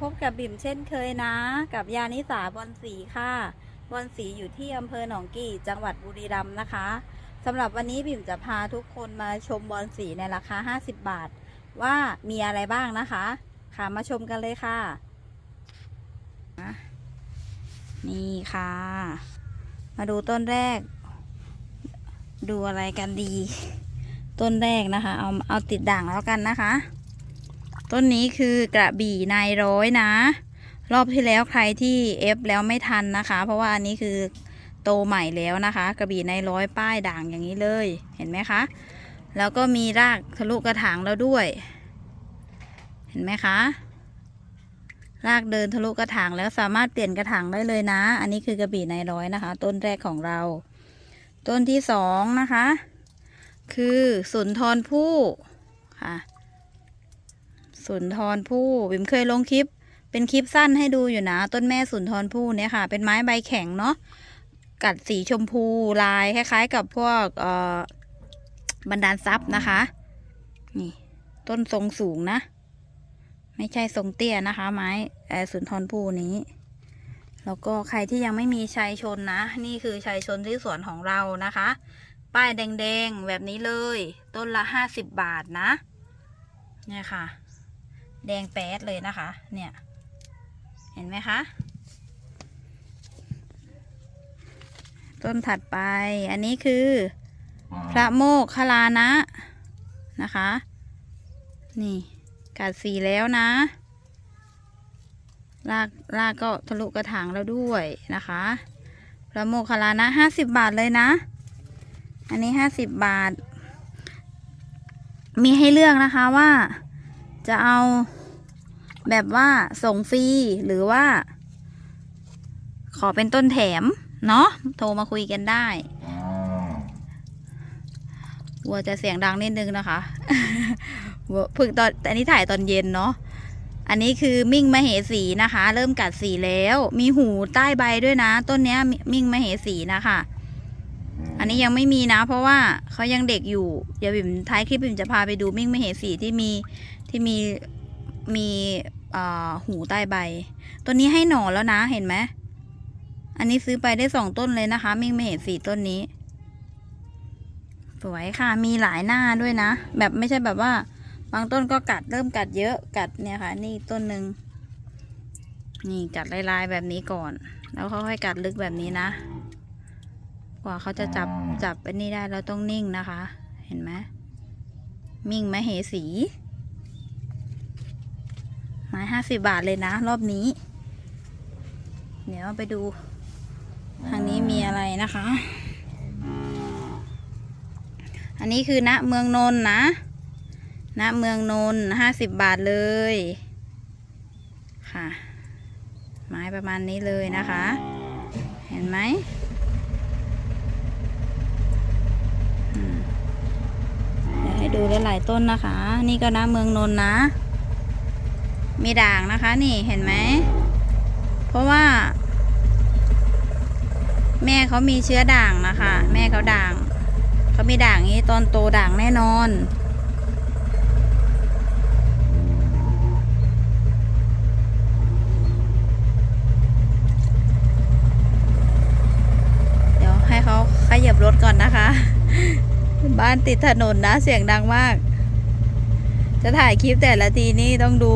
พบกับบิ่มเช่นเคยนะ กับยานิสาบอลสีค่ะ บอลสีอยู่ที่อำเภอหนองกี่จังหวัดบุรีรัมย์นะคะสำหรับวันนี้บิ่มจะพาทุกคนมาชมบอลสีในราคา 50 บาท ว่ามีอะไรบ้างนะคะ ค่ะมาชมกันเลยค่ะ นี่ค่ะ มาดูต้นแรก ดูอะไรกันดี ต้นแรกนะคะ เอาเอาติดด่างแล้วกันนะคะ ต้นนี้คือกระบี่นายร้อยนะ รอบที่แล้วใครที่เอฟแล้วไม่ทันนะคะ เพราะว่าอันนี้คือโตใหม่แล้วนะคะ กระบี่นายร้อยป้ายด่างอย่างนี้เลยเห็นไหมคะ แล้วก็มีรากทะลุกระถางแล้วด้วย เห็นไหมคะรากเดินทะลุกระถางแล้วสามารถเปลี่ยนกระถางได้เลยนะ อันนี้คือกระบี่นายร้อยนะคะ ต้นแรกของเรา ต้นที่สองนะคะ คือสุนทรภู่ค่ะ สุนทรภู่บิมเคยลงคลิป เป็นคลิปสั้นให้ดูอยู่นะ ต้นแม่สุนทรภู่เนี่ยค่ะ เป็นไม้ใบแข็งเนาะกัดสีชมพูลายคล้าย ๆ กับพวกเอ่อบรรดาลทรัพย์นะคะ นี่ ต้นทรงสูงนะ ไม่ใช่ทรงเตี้ยนะคะ ไม้เอ่อสุนทรภูนี้ แล้วก็ใครที่ยังไม่มีชัยชนนะ นี่คือชัยชนที่สวนของเรานะคะ ป้ายแดงๆ แบบนี้เลย ต้นละห้าสิบบาทนะ เนี่ยค่ะ แดงแป๊ดเลยนะคะ เนี่ย เห็นไหมคะ ต้นถัดไป อันนี้คือ พระโมกขลานะนะคะ นี่กัดสีแล้วนะ รากรากก็ทะลุกระถางแล้วด้วยนะคะ พระโมคคัลลานะห้าสิบบาทเลยนะ อันนี้ห้าสิบบาท มีให้เลือกนะคะว่า จะเอาแบบว่าส่งฟรีหรือว่า ขอเป็นต้นแถม เนาะโทรมาคุยกันได้วัวจะเสียงดังนิดนึงนะคะวัวเพึ่งตอนแต่นี้ถ่ายตอนเย็นเนาะอันนี้คือมิ่งมเหสีนะคะ เริ่มกัดสีแล้ว มีหูใต้ใบด้วยนะ ต้นเนี้ยมิ่งมเหสีนะคะ อันนี้ยังไม่มีนะ เพราะว่าเขายังเด็กอยู่ เดี๋ยวบิ่มท้ายคลิปบิ่มจะพาไปดูมิ่งมเหสีที่มี ที่มีมีหูใต้ใบต้นนี้ให้หน่อแล้วนะเห็นไหมอันนี้ซื้อไปได้สองต้นเลยนะคะมิ่งมเหสีต้นนี้ สวยค่ะมีหลายหน้าด้วยนะ แบบไม่ใช่แบบว่า บางต้นก็กัดเริ่มกัดเยอะกัดเนี่ยค่ะ นี่ต้นหนึ่งนี่กัดลายๆแบบนี้ก่อน แล้วค่อยๆกัดลึกแบบนี้นะ กว่าเขาจะจับจับอันนี้ได้เราต้องนิ่งนะคะ เห็นไหมมิ่งมเหสี ไม้ห้าสิบบาทเลยนะ รอบนี้ เดี๋ยวไปดู ทางนี้มีอะไรนะคะ อันนี้คือณเมืองนนนะณเมืองนนห้าสิบบาทเลย ค่ะ ไม้ประมาณนี้เลยนะคะ เห็นไหมเดี๋ยวให้ดูหลายๆต้นนะคะ นี่ก็ณเมืองนนนะ มีด่างนะคะนี่เห็นไหม เพราะว่า แม่เขามีเชื้อด่างนะคะ แม่เขาด่างเขามีด่างนี้ตอนโตด่างแน่นอน เดี๋ยวให้เขาขยับรถก่อนนะคะ บ้านติดถนนนะเสียงดังมาก จะถ่ายคลิปแต่ละทีนี่ต้องดู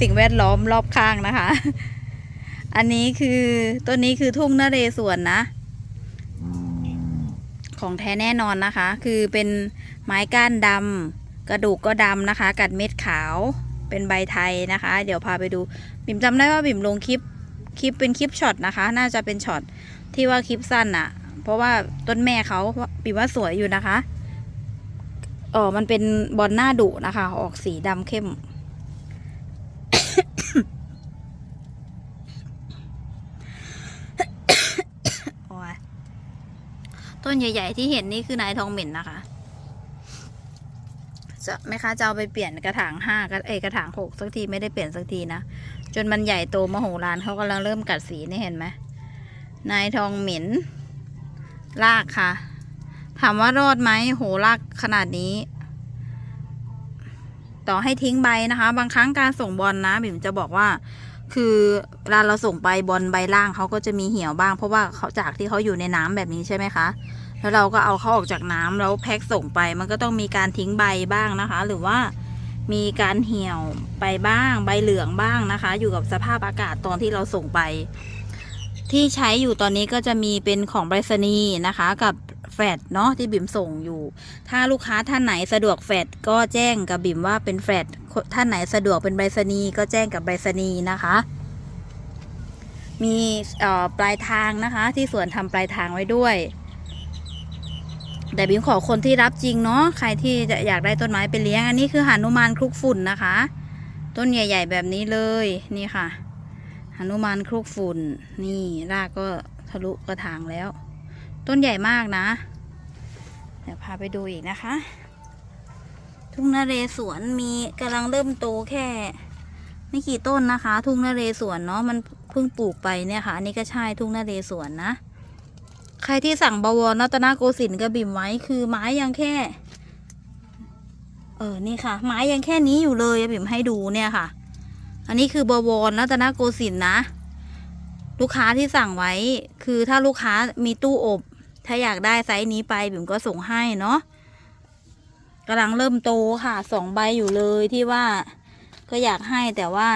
สิ่งแวดล้อมรอบข้างนะคะ อันนี้คือต้นนี้คือทุ่งนเรศวรนะ ของแท้แน่นอนนะคะ คือเป็นไม้ก้านดำกระดูกก็ดำนะคะ กัดเม็ดขาวเป็นใบไทยนะคะ เดี๋ยวพาไปดู บิ่มจำได้ว่าบิ่มลงคลิปคลิปเป็นคลิปช็อตนะคะ น่าจะเป็นช็อตที่ว่าคลิปสั้นอะเพราะว่าต้นแม่เขาบิ่มว่าสวยอยู่นะคะ เออมันเป็นบอลหน้าดุนะคะ ออกสีดำเข้ม ต้นใหญ่ ๆ ที่เห็นนี่คือนายทองเหม็นนะคะ จะแม่ค้าจะเอาไปเปลี่ยนกระถางห้ากระเอกระถางหกสักทีไม่ได้เปลี่ยนสักทีนะ จนมันใหญ่โตมโหฬารเขากำลังเริ่มกัดสีนี่เห็นไหมนายทองเหม็นลากค่ะ ถามว่ารอดไหมโหลากขนาดนี้ ต่อให้ทิ้งใบนะคะ บางครั้งการส่งบอลนะบิ่มจะบอกว่า คือเวลาเราส่งไปบอลใบล่างเขาก็จะมีเหี่ยวบ้าง เพราะว่าเขาจากที่เขาอยู่ในน้ำแบบนี้ใช่ไหมคะแล้วเราก็เอาเขาออกจากน้ำแล้วแพ็คส่งไปมันก็ต้องมีการทิ้งใบบ้างนะคะ หรือว่ามีการเหี่ยวไปบ้างใบเหลืองบ้างนะคะ อยู่กับสภาพอากาศตอนที่เราส่งไป ที่ใช้อยู่ตอนนี้ก็จะมีเป็นของไปรษณีย์นะคะ กับ แฟดเนาะที่บิ่มส่งอยู่ ถ้าลูกค้าท่านไหนสะดวกแฟดก็แจ้งกับบิ่มว่าเป็นแฟดท่านไหนสะดวกเป็นไปรษณีก็แจ้งกับไปรษณีนะคะ มีปลายทางนะคะ ที่สวนทำปลายทางไว้ด้วยแต่บิ่มขอคนที่รับจริงเนาะใครที่จะอยากได้ต้นไม้ไปเลี้ยงอันนี้คือหานุมานคลุกฝุ่นนะคะ ต้นใหญ่ ๆ แบบนี้เลยนี่ค่ะหานุมานคลุกฝุ่น นี่รากก็ทะลุกระถางแล้ว ต้นใหญ่มากนะ เดี๋ยวพาไปดูอีกนะคะ ทุ่งนาเรศวรมีกำลังเริ่มโตแค่ ไม่กี่ต้นนะคะ ทุ่งนาเรศวรเนาะมันเพิ่งปลูกไปเนี่ยค่ะ อันนี้ก็ใช่ทุ่งนาเรศวรนะ ใครที่สั่งบวรรัตนโกสินทร์กระบิ่มไว้คือไม้ยังแค่ เออนี่ค่ะ ไม้ยังแค่นี้อยู่เลยบิ่มให้ดูเนี่ยค่ะ อันนี้คือบวรรัตนโกสินทร์นะ ลูกค้าที่สั่งไว้คือถ้าลูกค้ามีตู้อบ ถ้าอยากได้ไซส์นี้ไปบิ่มก็ส่งให้เนาะกำลังเริ่มโตค่ะสองใบอยู่เลยที่ว่าก็อยากให้แต่ว่า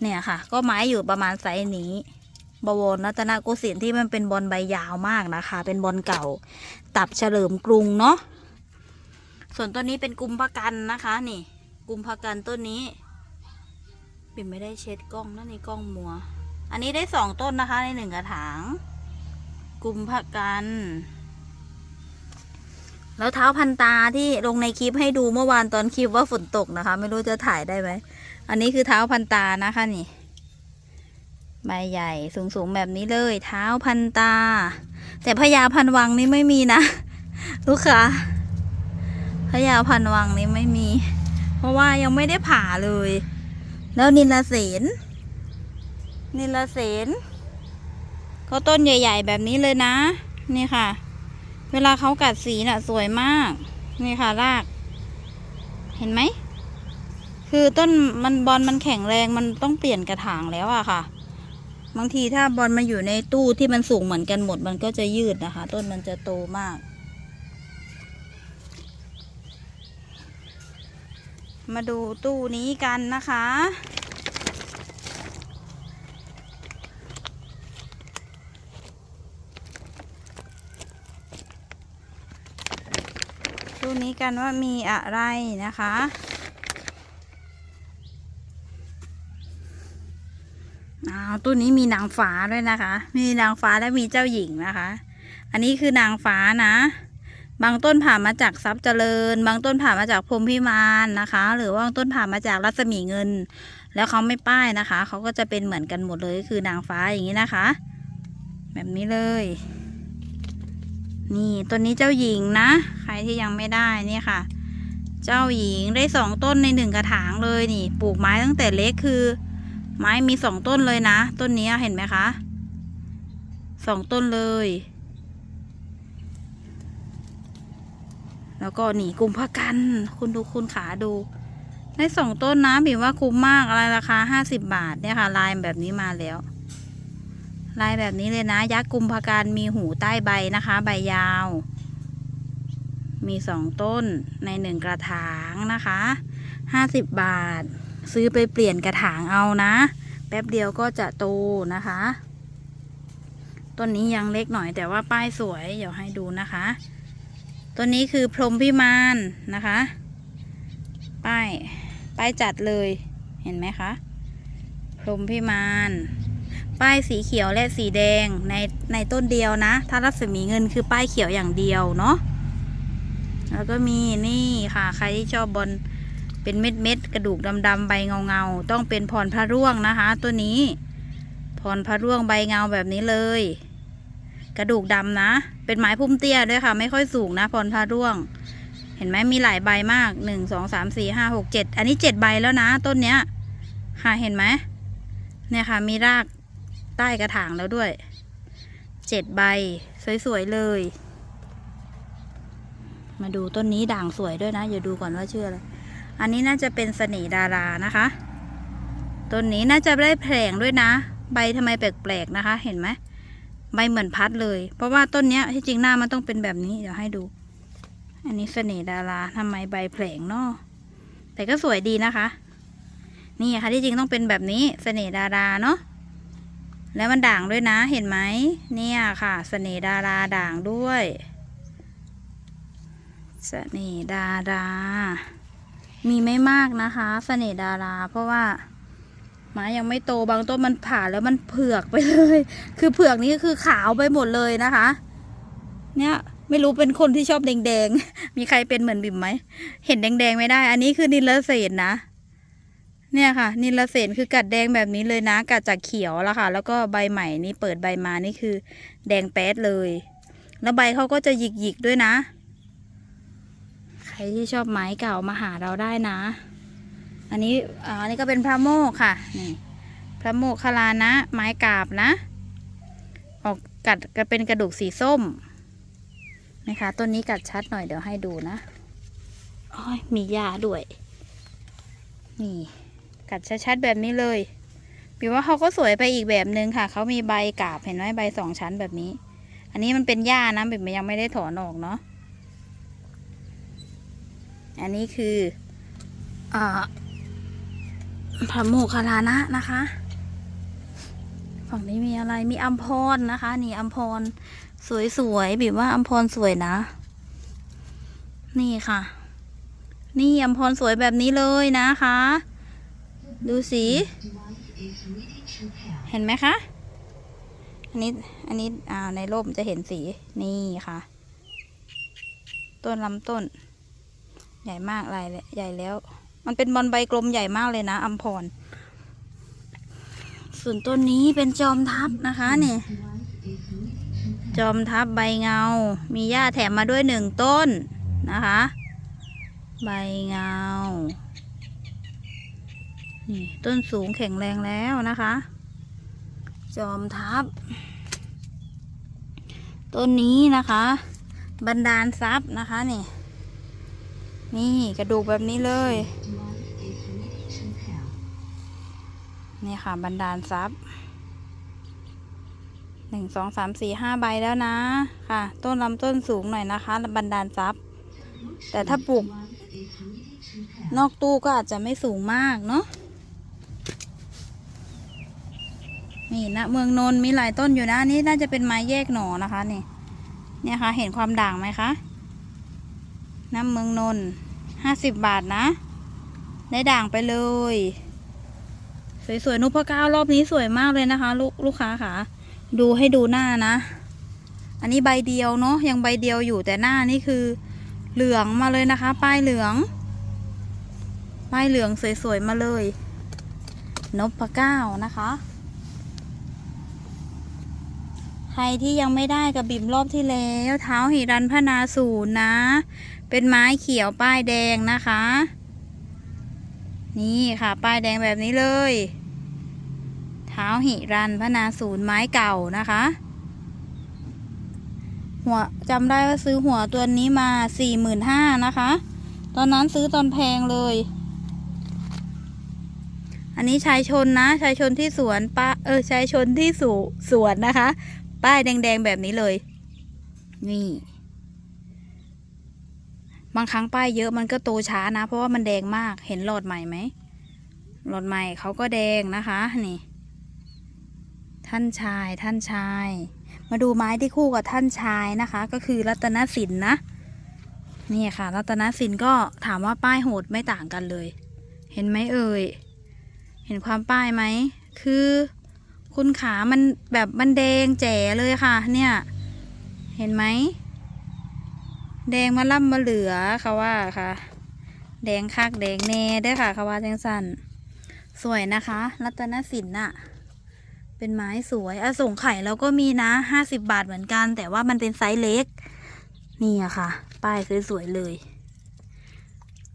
เนี่ยค่ะ ก็ไม้อยู่ประมาณไซส์นี้ บวรรัตนโกสินทร์ที่มันเป็นบอลใบยาวมากนะคะ เป็นบอลเก่า ตับเฉลิมกรุงเนาะส่วนต้นนี้เป็นกุมภกันนะคะ นี่ กุมภกันต้นนี้ปิ่มไม่ได้เช็ดกล้องนะในกล้องมัว อันนี้ได้สองต้นนะคะในหนึ่งกระถาง กุมภกัน แล้วเท้าพันตาที่ลงในคลิปให้ดูเมื่อวานตอนคลิปว่าฝนตกนะคะ ไม่รู้จะถ่ายได้ไหม อันนี้คือเท้าพันตานะคะนี่ ใบใหญ่สูงๆแบบนี้เลย เท้าพันตา แต่พญาพันวังนี่ไม่มีนะ ลูกค้าพญาพันวังนี่ไม่มี เพราะว่ายังไม่ได้ผ่าเลย แล้วนิลเสนนิลเสน ก็ต้นใหญ่ ๆ แบบนี้เลยนะ นี่ค่ะ เวลาเขากัดสีน่ะ สวยมาก นี่ค่ะราก เห็นไหม คือต้นมันบอลมันแข็งแรงมันต้องเปลี่ยนกระถางแล้วอะค่ะ บางทีถ้าบอลมาอยู่ในตู้ที่มันสูงเหมือนกันหมด มันก็จะยืดนะคะ ต้นมันจะโตมาก มาดูตู้นี้กันนะคะ นี้กันว่ามีอะไรนะคะอ้าวตู้นี้มีนางฟ้าด้วยนะคะ มีนางฟ้าและมีเจ้าหญิงนะคะ อันนี้คือนางฟ้านะ บางต้นผ่ามาจากทรัพย์เจริญ บางต้นผ่ามาจากพรมพิมานนะคะ หรือว่าบางต้นผ่ามาจากรัศมีเงิน แล้วเขาไม่ป้ายนะคะ เขาก็จะเป็นเหมือนกันหมดเลยคือนางฟ้าอย่างนี้นะคะ แบบนี้เลย นี่ต้นนี้เจ้าหญิงนะ ใครที่ยังไม่ได้เนี่ยค่ะ เจ้าหญิงได้สองต้นในหนึ่งกระถางเลยนี่ปลูกไม้ตั้งแต่เล็กคือ ไม้มีสองต้นเลยนะ ต้นนี้เห็นไหมคะสองต้นเลย แล้วก็หนีกุมภกัน คุณดูคุณขาดู ได้สองต้นนะบิวว่าคุ้มมากอะไรราคาห้าสิบบาทเนี่ยค่ะ ลายแบบนี้มาแล้ว ลายแบบนี้เลยนะ ยักษ์กุมภกันมีหูใต้ใบนะคะ ใบยาว มีสองต้นในหนึ่งกระถางนะคะห้าสิบบาท ซื้อไปเปลี่ยนกระถางเอานะ แป๊บเดียวก็จะโตนะคะ ต้นนี้ยังเล็กหน่อยแต่ว่าป้ายสวย เดี๋ยวให้ดูนะคะ ต้นนี้คือพรมพิมานนะคะ ป้าย ป้ายจัดเลย เห็นไหมคะ พรมพิมาน ป้ายสีเขียวและสีแดงในในต้นเดียวนะ ถ้ารัศมีเงินคือป้ายเขียวอย่างเดียวเนาะแล้วก็มีนี่ค่ะใครที่ชอบบอลเป็นเม็ดเม็ดกระดูกดำๆใบเงาเงาๆต้องเป็นพรพระร่วงนะคะ ตัวนี้พรพระร่วงใบเงาแบบนี้เลย กระดูกดำนะ เป็นไม้พุ่มเตี้ยด้วยค่ะ ไม่ค่อยสูงนะพรพระร่วง เห็นไหมมีหลายใบมากหนึ่งสองสามสี่ห้าหกเจ็ดอันนี้เจ็ดใบแล้วนะ ต้นเนี้ยค่ะเห็นไหมเนี่ยค่ะมีราก ใต้กระถางแล้วด้วยเจ็ดใบ สวย ๆ เลย มาดูต้นนี้ด่างสวยด้วยนะ อย่าดูก่อนว่าชื่ออะไร อันนี้น่าจะเป็นเสน่ห์ดารานะคะ ต้นนี้น่าจะได้แผลงด้วยนะ ใบทำไมแปลกๆนะคะ เห็นไหมใบเหมือนพัดเลย เพราะว่าต้นเนี้ยที่จริงหน้ามันต้องเป็นแบบนี้ เดี๋ยวให้ดู อันนี้เสน่ห์ดาราทำไมใบแผลงเนาะแต่ก็สวยดีนะคะ นี่ค่ะที่จริงต้องเป็นแบบนี้ เสน่ห์ดาราเนาะ แล้วมันด่างด้วยนะเห็นไหมเนี่ยค่ะเสน่ดาราด่างด้วยเสน่ดารา มีไม่มากนะคะเสน่ดารา เพราะว่าไม้ยังไม่โตบางต้นมันผ่าแล้วมันเผือกไปเลย คือเผือกนี้คือขาวไปหมดเลยนะคะ เนี่ยไม่รู้เป็นคนที่ชอบแดงๆ มีใครเป็นเหมือนบิ่มไหม เห็นแดงๆไม่ได้ อันนี้คือนิลเศษนะ เนี่ยค่ะ นิลเศษคือกัดแดงแบบนี้เลยนะกัดจากเขียวแล้วค่ะ แล้วก็ใบใหม่นี่เปิดใบมานี่คือ แดงแป๊ดเลย แล้วใบเขาก็จะหยิกๆด้วยนะ ใครที่ชอบไม้เก่ามาหาเราได้นะ อันนี้อ่าอันนี้ก็เป็นพระโมกค่ะนี่พระโมกคลานะ ไม้กาบนะ ออกกัดก็เป็นกระดูกสีส้มนะคะต้นนี้กัดชัดหน่อยเดี๋ยวให้ดูนะอ้อยมียาด้วย นี่ กัดชัดๆแบบนี้เลยปิวว่าเขาก็สวยไปอีกแบบนึงค่ะ เขามีใบกาบเห็นไหมใบสองชั้นแบบนี้ อันนี้มันเป็นหญ้านะบิมยังไม่ได้ถอนออกเนาะ อันนี้คืออ่าพระโมคคัลลานะนะคะ ฝั่งนี้มีอะไร มีอัมพรนะคะ นี่อัมพรสวยๆบิบว่าอัมพรสวยนะ นี่ค่ะ นี่อัมพรสวยแบบนี้เลยนะคะ ดูสี เห็นไหมคะ อันนี้ อันนี้ อ่า ในร่มจะเห็นสี นี่ค่ะ ต้นลำต้น ใหญ่มากลายเลยใหญ่แล้ว มันเป็นบอลใบกลมใหญ่มากเลยนะอัมพร ส่วนต้นนี้เป็นจอมทัพนะคะเนี่ยจอมทัพใบเงา มีหญ้าแถมมาด้วยหนึ่งต้นนะคะ ใบเงา นี่ ต้นสูงแข็งแรงแล้วนะคะ จอมทัพต้นนี้นะคะ บันดาลทรัพย์นะคะนี่ นี่กระดูกแบบนี้เลย นี่ค่ะ บันดาลทรัพย์หนึ่งสองสามสี่ห้าใบแล้วนะค่ะ ต้นลำต้นสูงหน่อยนะคะ บันดาลทรัพย์แต่ถ้าปลูกนอกตู้ก็อาจจะไม่สูงมากเนาะ นี่นะเมืองนนท์มีหลายต้นอยู่นะอันนี่น่าจะเป็นไม้แยกหน่อนะคะนี่เนี่ยค่ะเห็นความด่างไหมคะน้ำเมืองนนท์ห้าสิบบาทนะ ได้ด่างไปเลย สวยๆนุพก้ารอบนี้สวยมากเลยนะคะ ลูกลูกค้าค่ะ ดูให้ดูหน้านะ อันนี้ใบเดียวเนาะยังใบเดียวอยู่แต่หน้านี่คือเหลืองมาเลยนะคะ ป้ายเหลือง ป้ายเหลืองสวยๆมาเลยนพก้านะคะ ใครที่ยังไม่ได้กับบิ่มรอบที่แล้วเท้าหิรันพนาศูนย์นะ เป็นไม้เขียวป้ายแดงนะคะ นี่ค่ะ ป้ายแดงแบบนี้เลย เท้าหิรันพนาศูนย์ไม้เก่านะคะ หัวจำได้ว่าซื้อหัวตัวนี้มาสี่หมื่นห้านะคะ ตอนนั้นซื้อตอนแพงเลย อันนี้ชายชนนะชายชนที่สวนป้าเออชายชนที่สูสวนนะคะ ป้ายแดงๆแบบนี้เลย นี่ บางครั้งป้ายเยอะมันก็โตช้านะ เพราะว่ามันแดงมาก เห็นหลอดใหม่ไหม หลอดใหม่เขาก็แดงนะคะ นี่ ท่านชายท่านชาย มาดูไม้ที่คู่กับท่านชายนะคะ ก็คือรัตนสินนะ นี่ค่ะ รัตนสินก็ถามว่าป้ายโหดไม่ต่างกันเลย เห็นไหมเอ่ย เห็นความป้ายไหม คือ คุณขามันแบบมันแดงแจ๋เลยค่ะ เนี่ย เห็นไหม แดงมาล่ำมาเหลือเขาว่าค่ะ แดงคักแดงเน่ได้ค่ะเขาว่าจังสันสวยนะคะ รัตนสินน่ะ เป็นไม้สวยอส่งไข่เราก็มีนะห้าสิบบาทเหมือนกัน แต่ว่ามันเป็นไซส์เล็ก นี่อะค่ะ ป้ายสวยๆเลย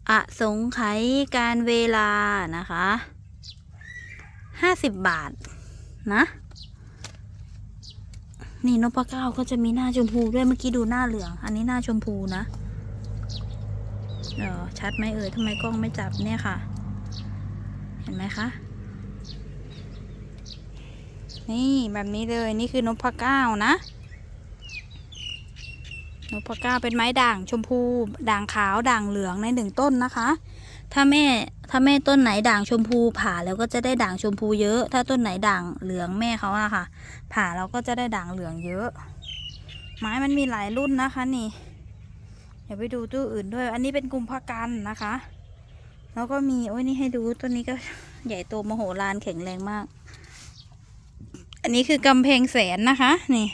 อสงไขยการเวลานะคะห้าสิบบาท นะ นี่นพเก้าก็จะมีหน้าชมพูด้วยเมื่อกี้ดูหน้าเหลือง อันนี้หน้าชมพูนะเออชัดไหมเอ่ยทำไมกล้องไม่จับเนี่ยค่ะ เห็นไหมคะ นี่แบบนี้เลยนี่คือนพเก้านะนพเก้าเป็นไม้ด่างชมพู ด่างขาวด่างเหลืองในหนึ่งต้นนะคะ ถ้าแม่ ถ้าแม่ต้นไหนด่างชมพูผ่าแล้วก็จะได้ด่างชมพูเยอะ ถ้าต้นไหนด่างเหลืองแม่เขาอะค่ะ ผ่าเราก็จะได้ด่างเหลืองเยอะ ไม้มันมีหลายรุ่นนะคะนี่ เดี๋ยวไปดูตู้อื่นด้วย อันนี้เป็นกลุ่มพากันนะคะ แล้วก็มีโอ้ยนี่ให้ดูต้นนี้ก็ใหญ่โตมโหฬารแข็งแรงมาก อันนี้คือกำแพงแสนนะคะ นี่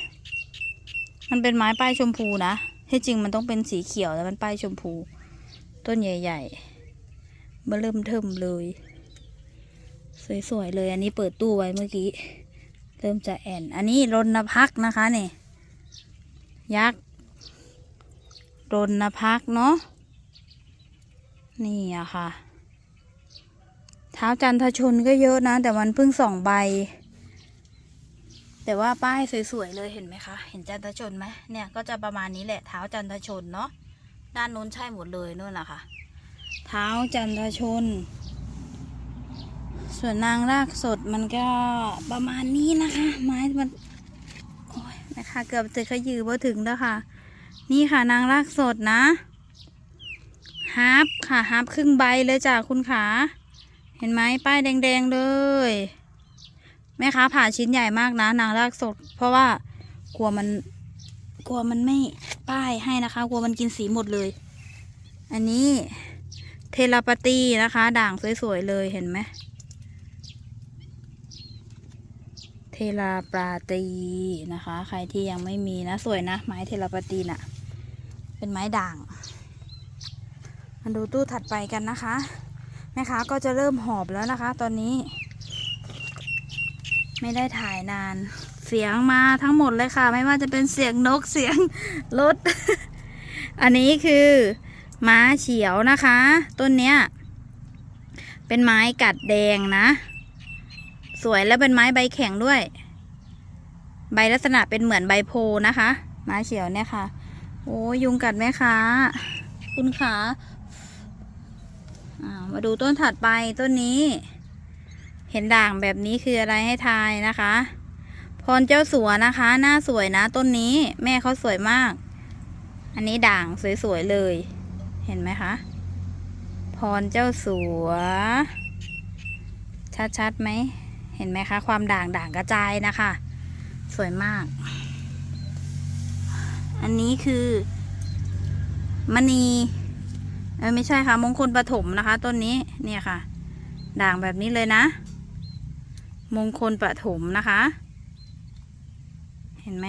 มันเป็นไม้ป้ายชมพูนะที่จริงมันต้องเป็นสีเขียวแต่มันป้ายชมพู ต้นใหญ่ ๆ บอเริ่มเทิมเลย สวยๆเลย อันนี้เปิดตู้ไว้เมื่อกี้ เริ่มจะแอน อันนี้รณพักนะคะเนี่ยยักษ์รณพักเนาะนี่อะค่ะ เท้าจันทชนก็เยอะนะ แต่มันเพิ่งสองใบ แต่ว่าป้ายสวยๆเลยเห็นไหมคะ เห็นจันทชนไหมเนี่ยก็จะประมาณนี้แหละเท้าจันทชนเนาะด้านนู้นใช่หมดเลยนู่นนะค่ะ เท้าจันทชน ส่วนนางรากสดมันก็ประมาณนี้นะคะ ไม้มันโอ้ยนะคะเกือบจะขยือพอถึงแล้วค่ะ นี่ค่ะนางรากสดนะฮาร์ปค่ะฮาร์ปครึ่งใบเลยจ้ะคุณขา เห็นไหมป้ายแดงๆเลยแม่ค้าผ่าชิ้นใหญ่มากนะ นางรากสด เพราะว่ากลัวมันกลัวมันไม่ป้ายให้นะคะ กลัวมันกินสีหมดเลย อันนี้ เทราปาตีนะคะ ด่างสวยๆเลยเห็นไหมเทราปาตีนะคะ ใครที่ยังไม่มีนะสวยนะ ไม้เทราปาตีน่ะ เป็นไม้ด่างมาดูตู้ถัดไปกันนะคะแม่ค้าก็จะเริ่มหอบแล้วนะคะ ตอนนี้ ไม่ได้ถ่ายนาน เสียงมาทั้งหมดเลยค่ะ ไม่ว่าจะเป็นเสียงนกเสียงรถ อันนี้คือ ม้าเฉียวนะคะ ต้นเนี้ย เป็นไม้กัดแดงนะ สวยแล้วเป็นไม้ใบแข็งด้วย ใบลักษณะเป็นเหมือนใบโพนะคะ ม้าเฉียวเนี่ยค่ะ โอ้ยุงกัดไหมคะคุณขาอ่ามาดูต้นถัดไปต้นนี้ เห็นด่างแบบนี้คืออะไรให้ทายนะคะ พรเจ้าสัวนะคะ หน้าสวยนะต้นนี้แม่เขาสวยมาก อันนี้ด่างสวยๆเลย เห็นไหมคะ พรเจ้าสัว ชัดๆไหม เห็นไหมคะ ความด่างด่างกระจายนะคะ สวยมาก อันนี้คือมณีเออไม่ใช่ค่ะ มงคลปฐมนะคะ ต้นนี้เนี่ยค่ะ ด่างแบบนี้เลยนะ มงคลประถมนะคะ เห็นไหม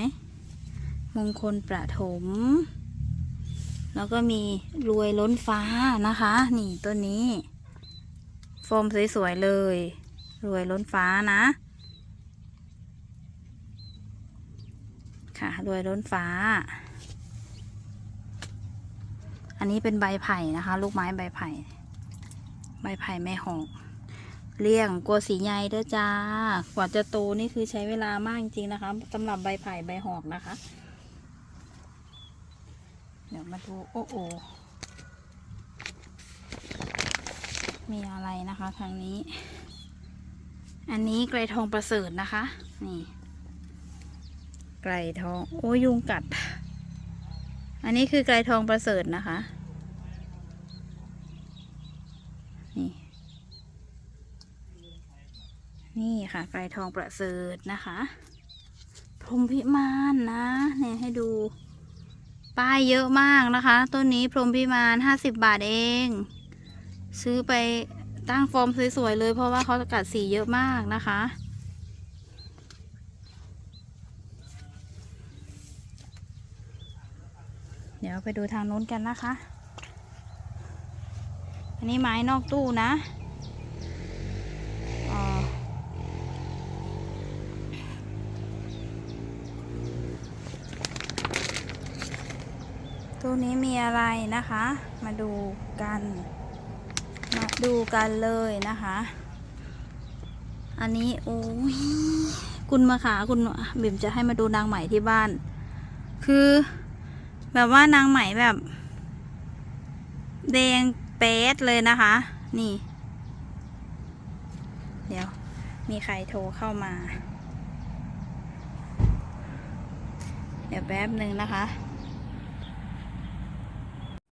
มงคลประถม แล้วก็มีรวยล้นฟ้านะคะ นี่ต้นนี้ โฟมสวยๆเลย รวยล้นฟ้านะ ค่ะ รวยล้นฟ้า อันนี้เป็นใบไผ่นะคะ ลูกไม้ใบไผ่ ใบไผ่แม่หอกเลี้ยงกลัวสีใหญ่เด้อจ้ากว่าจะโตนี่คือใช้เวลามากจริงๆนะคะสำหรับใบไผ่ใบหอกนะคะ เดี๋ยวมาดูโอ้โอมีอะไรนะคะทางนี้ อันนี้ไกรทองประเสริฐนะคะ นี่ ไกรทอง โอ้ยุงกัด อันนี้คือไกรทองประเสริฐนะคะ นี่ นี่ค่ะ ไกรทองประเสริฐนะคะ พรมพิมานนะ เนี่ยให้ดู ป้ายเยอะมากนะคะ ต้นนี้พรมพิมานห้าสิบบาทเอง ซื้อไปตั้งฟอร์มสวยๆเลยเพราะว่าเขากัดสีเยอะมากนะคะ เดี๋ยวไปดูทางโน้นกันนะคะ อันนี้ไม้นอกตู้นะ ตู้นี้มีอะไรนะคะ มาดูกัน มาดูกันเลยนะคะ อันนี้โอ้ยคุณมาขาคุณบิ่มจะให้มาดูนางไหม่ที่บ้าน คือแบบว่านางไหม่แบบ แดงแป๊ดเลยนะคะ นี่ เดี๋ยวมีใครโทรเข้ามา เดี๋ยวแป๊บหนึ่งนะคะ